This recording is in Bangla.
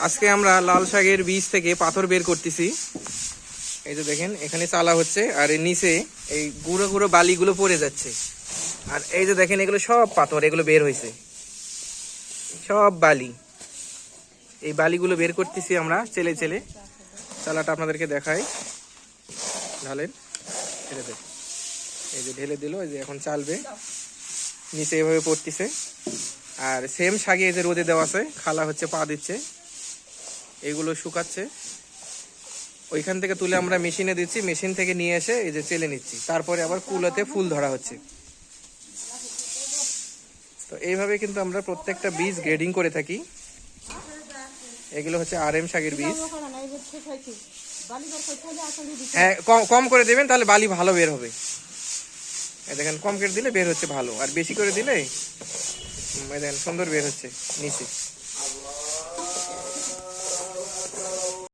আজকে আমরা লাল শাকের বীজ থেকে পাথর বের করতেছি। এই যে দেখেন, এখানে চালা হচ্ছে, আর এর নিচে এই গুঁড়ো গুঁড়ো বালিগুলো পড়ে যাচ্ছে। আর এই যে দেখেন, এগুলো সব পাথর, এগুলো বের হয়েছে। সব বালি। এই বালিগুলো বের করতেছি আমরা চেলে চেলে। চালাটা আপনাদেরকে দেখাই। ঢালেন। ঢেলে দেন। এই যে ঢেলে দিল, এই যে এখন চালবে। নিচে এভাবে পড়তেছে। আর সেম শাগে এই যে রোদে দেওয়া আছে, খালা হচ্ছে পা দিচ্ছে। এগুলো শুকাচ্ছে। ওইখান থেকে তুলে আমরা মেশিনে দিচ্ছি, মেশিন থেকে নিয়ে এসে এই যে চেলে নিচ্ছি। তারপরে আবার কুলোতে ফুল ধরা হচ্ছে। তো এইভাবে কিন্তু আমরা প্রত্যেকটা বীজ গ্রেডিং করে থাকি। এগুলো হচ্ছে আর এম শাকের বীজ। হ্যাঁ কম করে দেবেন, তাহলে বালি ভালো বের হবে। দেখেন কম করে দিলে বের হচ্ছে ভালো। আর বেশি করে দিলে দেখেন, সুন্দর বের হচ্ছে নিচে।